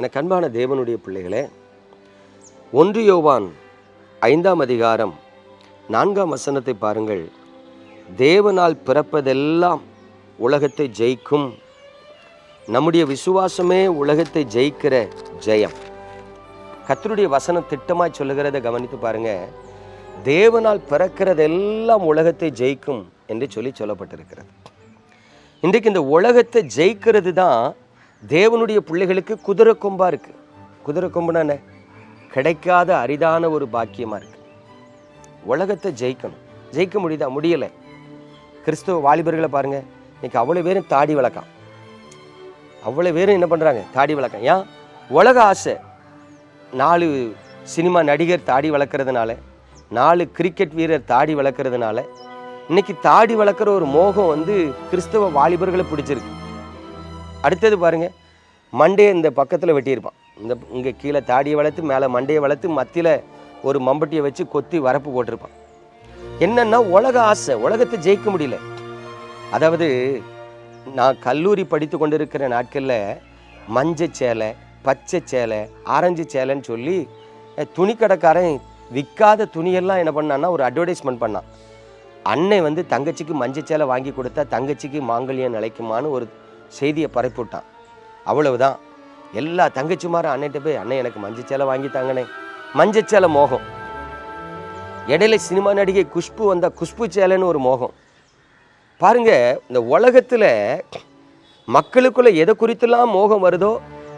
எனக்கு அன்பான தேவனுடைய பிள்ளைகளே ஒன்று யோவான் ஐந்தாம் அதிகாரம் நான்காம் வசனத்தை பாருங்கள். தேவனால் பிறப்பதெல்லாம் உலகத்தை ஜெயிக்கும் நம்முடைய விசுவாசமே உலகத்தை ஜெயிக்கிற ஜெயம். கத்தருடைய வசனம் திட்டமாய் சொல்லுகிறத கவனித்து பாருங்க. தேவனால் பிறக்கிறதெல்லாம் உலகத்தை ஜெயிக்கும் என்று சொல்லி சொல்லப்பட்டிருக்கிறது. இன்றைக்கு இந்த உலகத்தை ஜெயிக்கிறது தான் தேவனுடைய பிள்ளைகளுக்கு குதிரை கொம்பாக இருக்குது குதிரை கொம்புனா என்ன? கிடைக்காத அரிதான ஒரு பாக்கியமாக இருக்குது உலகத்தை ஜெயிக்கணும். ஜெயிக்க முடியுதா? முடியலை. கிறிஸ்துவ வாலிபர்களை பாருங்க. இன்றைக்கி அவ்வளோ பேரும் தாடி வளர்க்கான் அவ்வளோ பேரும் என்ன பண்ணுறாங்க தாடி வளர்க்கம் ஏன்? உலக ஆசை. நாலு சினிமா நடிகர் தாடி வளர்க்குறதுனால நாலு கிரிக்கெட் வீரர் தாடி வளர்க்குறதுனால இன்னைக்கு தாடி வளர்க்குற ஒரு மோகம் வந்து கிறிஸ்தவ வாலிபர்களை பிடிச்சிருக்கு. அடுத்தது பாருங்க மண்டையை இந்த பக்கத்தில் வெட்டியிருப்பான். இந்த இங்கே கீழே தாடியை வளர்த்து மேலே மண்டையை வளர்த்து மத்தியில் ஒரு மம்பட்டியை வச்சு கொத்தி வரப்பு போட்டிருப்பான். என்னென்னா உலக ஆசை. உலகத்தை ஜெயிக்க முடியல. அதாவது நான் கல்லூரி படித்து கொண்டிருக்கிற நாட்களில் மஞ்சள் சேலை பச்சை சேலை ஆரஞ்சு சேலைன்னு சொல்லி துணிக்கடைக்காரன் விற்காத துணியெல்லாம் என்ன பண்ணான்னா ஒரு அட்வர்டைஸ்மெண்ட் பண்ணான். அன்னை வந்து தங்கச்சிக்கு மஞ்சள் சேலை வாங்கி கொடுத்தா தங்கச்சிக்கு மாங்கல்யம் நிலைக்குமான்னு ஒரு செய்தியை பரப்பிவிட்டான். அவ்வளவுதான். எல்லா தங்கச்சிமாரும் அன்னைகிட்ட போய் அண்ணன் எனக்கு மஞ்சச்சேலை வாங்கி தாங்கண்ணே. மஞ்சச்சேலை மோகம். இடையில சினிமா நடிகை குஷ்பு வந்தால் குஷ்பு சேலைன்னு ஒரு மோகம். பாருங்க இந்த உலகத்துல மக்களுக்குள்ள எதை குறித்தெல்லாம் மோகம் வருதோ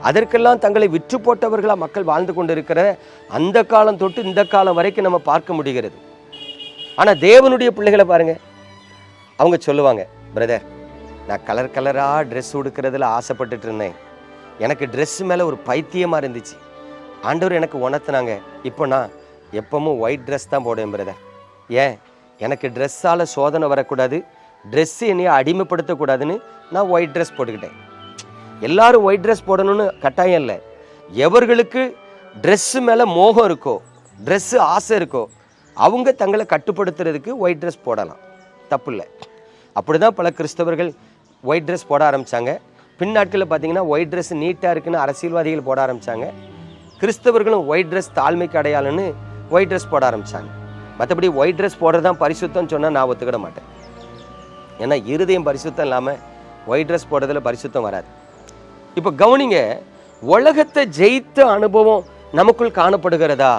அதற்கெல்லாம் தங்களை விற்று போட்டவர்களாக மக்கள் வாழ்ந்து கொண்டிருக்கிற அந்த காலம் தொட்டு இந்த காலம் வரைக்கும் நம்ம பார்க்க முடிகிறது. ஆனால் தேவனுடைய பிள்ளைகளை பாருங்க. அவங்க சொல்லுவாங்க பிரதர் நான் கலர் கலராக ட்ரெஸ் உடுக்கிறதுல ஆசைப்பட்டுட்டு இருந்தேன் எனக்கு ட்ரெஸ் மேலே ஒரு பைத்தியமாக இருந்துச்சு. ஆண்டவர் எனக்கு உணர்த்தினாங்க. இப்போ நான் எப்பவும் ஒயிட் ட்ரெஸ் தான் போடுவேன் பிரதர் ஏன்? எனக்கு ட்ரெஸ்ஸால் சோதனை வரக்கூடாது. ட்ரெஸ்ஸு என்னையை அடிமைப்படுத்தக்கூடாதுன்னு நான் ஒயிட் ட்ரெஸ் போட்டுக்கிட்டேன். எல்லாரும் ஒயிட் ட்ரெஸ் போடணும்னு கட்டாயம் இல்லை. எவர்களுக்கு ட்ரெஸ்ஸு மேலே மோகம் இருக்கோ ட்ரெஸ்ஸு ஆசை இருக்கோ அவங்க தங்களை கட்டுப்படுத்துறதுக்கு ஒயிட் ட்ரெஸ் போடலாம். தப்பு இல்லை. அப்படி தான் பல கிறிஸ்தவர்கள் ஒயிட் ட்ரெஸ் போட ஆரம்பித்தாங்க பின்னாட்களில் பார்த்தீங்கன்னா ஒயிட் ட்ரெஸ் நீட்டாக இருக்குன்னு அரசியல்வாதிகள் போட ஆரம்பித்தாங்க கிறிஸ்தவர்களும் ஒயிட் ட்ரெஸ் தாழ்மைக்கு அடையாளன்னு ஒயிட் ட்ரெஸ் போட ஆரம்பித்தாங்க மற்றபடி ஒயிட் ட்ரெஸ் போடுறது தான் பரிசுத்தம்னு சொன்னால் நான் ஒத்துக்கிட மாட்டேன். ஏன்னா இருதயம் பரிசுத்தம் இல்லாமல் ஒயிட் ட்ரெஸ் போடுறதுல பரிசுத்தம் வராது. இப்போ கவனிங்க உலகத்தை ஜெயித்த அனுபவம் நமக்குள் காணப்படுகிறதா?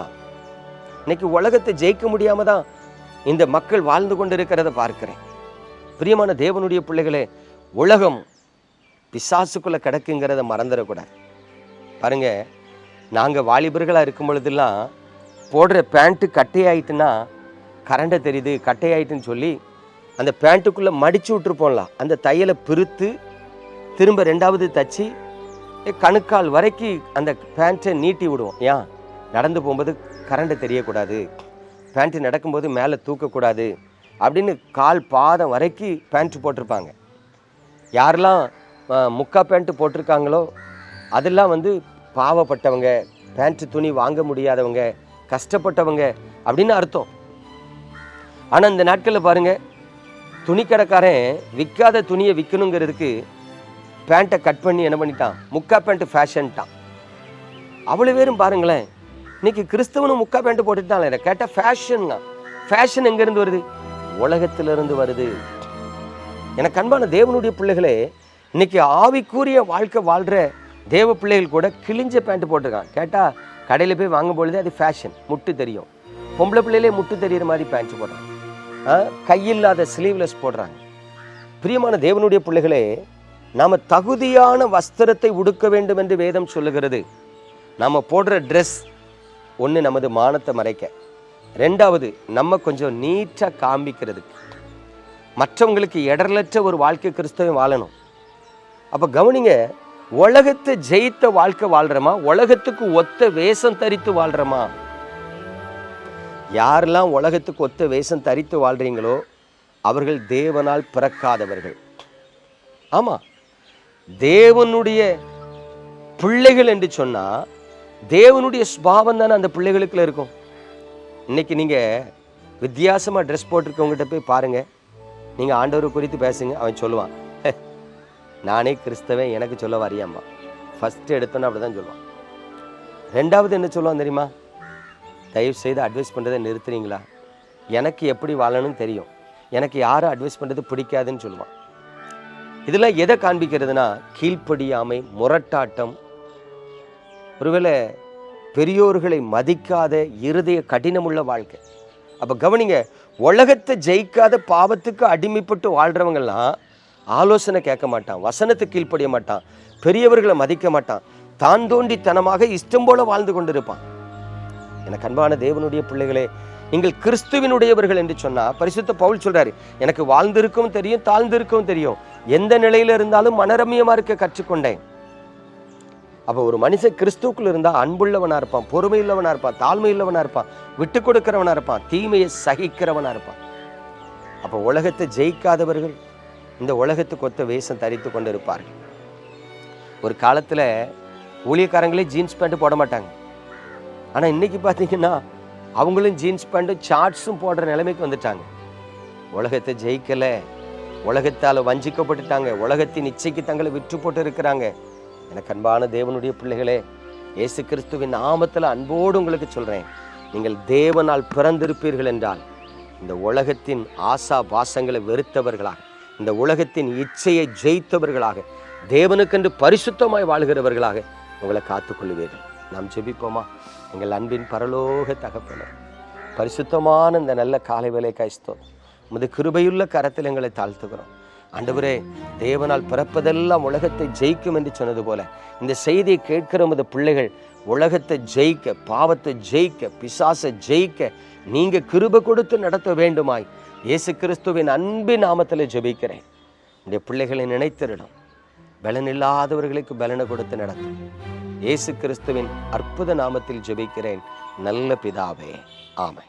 இன்னைக்கு உலகத்தை ஜெயிக்க முடியாமல் தான் இந்த மக்கள் வாழ்ந்து கொண்டு இருக்கிறத பார்க்கிறேன். பிரியமான தேவனுடைய பிள்ளைகளே உலகம் பிசாசுக்குள்ளே கிடக்குங்கிறத மறந்துடக்கூடாது. பாருங்க நாங்கள் வாலிபர்களாக இருக்கும் பொழுதெல்லாம் போடுற பேண்ட்டு கட்டையாயிட்டுன்னா கரண்டை தெரியுது கட்டையாயிட்டுன்னு சொல்லி அந்த பேண்ட்டுக்குள்ளே மடித்து விட்டுருப்போம்லாம் அந்த தையலை பிரித்து திரும்ப ரெண்டாவது தச்சு கணுக்கால் வரைக்கும் அந்த பேண்ட்டை நீட்டி விடுவோம். ஏன்? நடந்து போகும்போது கரண்ட்டு தெரியக்கூடாது. பேண்ட்டு நடக்கும்போது மேலே தூக்கக்கூடாது அப்படின்னு கால் பாதம் வரைக்கும் பேண்ட்டு போட்டிருப்பாங்க. யாரெல்லாம் முக்கா பேண்ட்டு போட்டிருக்காங்களோ அதெல்லாம் வந்து பாவப்பட்டவங்க பேண்ட்டு துணி வாங்க முடியாதவங்க கஷ்டப்பட்டவங்க அப்படின்னு அர்த்தம். ஆனால் இந்த நாட்களில் பாருங்கள் துணிக்கடைக்காரன் விற்காத துணியை விற்கணுங்கிறதுக்கு பேண்ட்டை கட் பண்ணி என்ன பண்ணிட்டான்? முக்கா பேண்ட்டு ஃபேஷன்ட்டான். அவ்வளோ பேரும் பாருங்களேன் இன்னைக்கு கிறிஸ்தவனும் முக்கா பேண்ட்டு போட்டுட்டான் கேட்டால் ஃபேஷனுங்க ஃபேஷன் எங்கேருந்து வருது? உலகத்திலிருந்து வருது. எனக்கு அன்பான தேவனுடைய பிள்ளைகளே இன்னைக்கு ஆவிக்குரிய வாழ்க்கை வாழ்கிற தேவ பிள்ளைகள் கூட கிழிஞ்ச பேண்ட் போட்டிருக்கான் கேட்டால் கடையில் போய் வாங்கும் பொழுது அது ஃபேஷன் முட்டு தெரியும். பொம்பளை பிள்ளையிலே முட்டு தெரியிற மாதிரி பேண்ட் போடுறாங்க. கையில்லாத ஸ்லீவ்லெஸ் போடுறாங்க. பிரியமான தேவனுடைய பிள்ளைகளே நாம் தகுதியான வஸ்திரத்தை உடுக்க வேண்டும் என்று வேதம் சொல்லுகிறது. நாம் போடுற ட்ரெஸ் ஒன்று நமது மானத்தை மறைக்க. ரெண்டாவது நம்ம கொஞ்சம் நீட்டாக காமிக்கிறதுக்கு. மற்றவங்களுக்கு இடர்லற்ற ஒரு வாழ்க்கை கிறிஸ்தவம் வாழணும். அப்போ கவனிங்க உலகத்தை ஜெயித்த வாழ்க்கை வாழ்கிறோமா உலகத்துக்கு ஒத்த வேஷம் தரித்து வாழ்கிறோமா யாரெல்லாம் உலகத்துக்கு ஒத்த வேஷம் தரித்து வாழ்கிறீங்களோ அவர்கள் தேவனால் பிறக்காதவர்கள். ஆமாம் தேவனுடைய பிள்ளைகள் என்று சொன்னால் தேவனுடைய சுபாவம் தானே அந்த பிள்ளைகளுக்குள்ள இருக்கும். இன்னைக்கு நீங்கள் வித்தியாசமாக ட்ரெஸ் போட்டிருக்கவங்ககிட்ட போய் பாருங்கள் நீங்கள் ஆண்டவரை குறித்து பேசுங்க அவன் சொல்லுவான். "ஹே, நானே கிறிஸ்தவன் எனக்கு சொல்ல வரியாம்மா. ஃபஸ்ட்டு எடுத்தோன்னு அப்படி தான் சொல்லுவான். ரெண்டாவது என்ன சொல்லுவான் தெரியுமா? தயவு செய்து அட்வைஸ் பண்ணுறதை நிறுத்துறீங்களா? எனக்கு எப்படி வாழணும்னு தெரியும். எனக்கு யாரும் அட்வைஸ் பண்ணுறது பிடிக்காதுன்னு சொல்லுவான். இதெல்லாம் எதை காண்பிக்கிறதுனா கீழ்ப்படியாமை முரட்டாட்டம். ஒருவேளை பெரியோர்களை மதிக்காத இருதய கடினமுள்ள வாழ்க்கை. அப்போ கவனிங்க உலகத்தை ஜெயிக்காத பாவத்துக்கு அடிமைப்பட்டு வாழ்கிறவங்கெல்லாம் ஆலோசனை கேட்க மாட்டான் வசனத்தை கீழ்ப்படிய மாட்டான் பெரியவர்களை மதிக்க மாட்டான் தான் தோண்டித்தனமாக இஷ்டம் போல வாழ்ந்து கொண்டிருப்பான். எனக்கு அன்பான தேவனுடைய பிள்ளைகளே நீங்கள் கிறிஸ்துவினுடையவர்கள் என்று சொன்னால் பரிசுத்த பவுல் சொல்கிறாரு எனக்கு வாழ்ந்திருக்கவும் தெரியும் தாழ்ந்திருக்கவும் தெரியும் எந்த நிலையில் இருந்தாலும் மனரமியமா இருக்க கற்றுக்கொண்டேன். அப்போ ஒரு மனுஷன் கிறிஸ்துக்குள்ள இருந்தால் அன்புள்ளவனாக இருப்பான் பொறுமை உள்ளவனா இருப்பான் தாழ்மை உள்ளவனா இருப்பான் விட்டு கொடுக்கிறவனாக இருப்பான் தீமையை சகிக்கிறவனாக இருப்பான். அப்போ உலகத்தை ஜெயிக்காதவர்கள் இந்த உலகத்துக்கு ஒத்த வேஷம் தரித்து கொண்டு இருப்பார்கள் ஒரு காலத்தில் ஊழியக்காரங்களே ஜீன்ஸ் பேண்ட்டு போட மாட்டாங்க. ஆனால் இன்னைக்கு பார்த்தீங்கன்னா அவங்களும் ஜீன்ஸ் பேண்ட்டும் ஷார்ட்ஸும் போடுற நிலைமைக்கு வந்துட்டாங்க. உலகத்தை ஜெயிக்கலை உலகத்தால் வஞ்சிக்கப்பட்டுட்டாங்க உலகத்தின் இச்சைக்கு தங்களை விற்று போட்டு இருக்கிறாங்க. எனக்கு அன்பான தேவனுடைய பிள்ளைகளே இயேசு கிறிஸ்துவின் நாமத்தில் அன்போடு உங்களுக்கு சொல்கிறேன் நீங்கள் தேவனால் பிறந்திருப்பீர்கள் என்றால் இந்த உலகத்தின் ஆசா பாசங்களை வெறுத்தவர்களாக இந்த உலகத்தின் இச்சையை ஜெயித்தவர்களாக தேவனுக்கென்று பரிசுத்தமாய் வாழ்கிறவர்களாக உங்களை காத்துக்கொள்ளுவீர்கள் நாம் ஜெபிப்போமா? எங்கள் அன்பின் பரலோக தகப்பன பரிசுத்தமான இந்த நல்ல காலை வேலை கைஸ்தோம் உமது கிருபையுள்ள கரத்தில் எங்களை தாழ்த்துகிறோம். ஆண்டவரே தேவனால் பிறப்பதெல்லாம் உலகத்தை ஜெயிக்கும் என்று சொன்னது போல இந்த செய்தியை கேட்கிற உமது பிள்ளைகள் உலகத்தை ஜெயிக்க பாவத்தை ஜெயிக்க பிசாசை ஜெயிக்க நீங்க கிருப கொடுத்து நடத்த வேண்டுமாய் இயேசு கிறிஸ்துவின் அன்பின் நாமத்தில் ஜெபிக்கிறேன். இந்த பிள்ளைகளை நினைத்திருடும் பலனில்லாதவர்களுக்கு பலனை கொடுத்து நடத்தும் இயேசு கிறிஸ்துவின் அற்புத நாமத்தில் ஜெபிக்கிறேன். நல்ல பிதாவே. ஆமை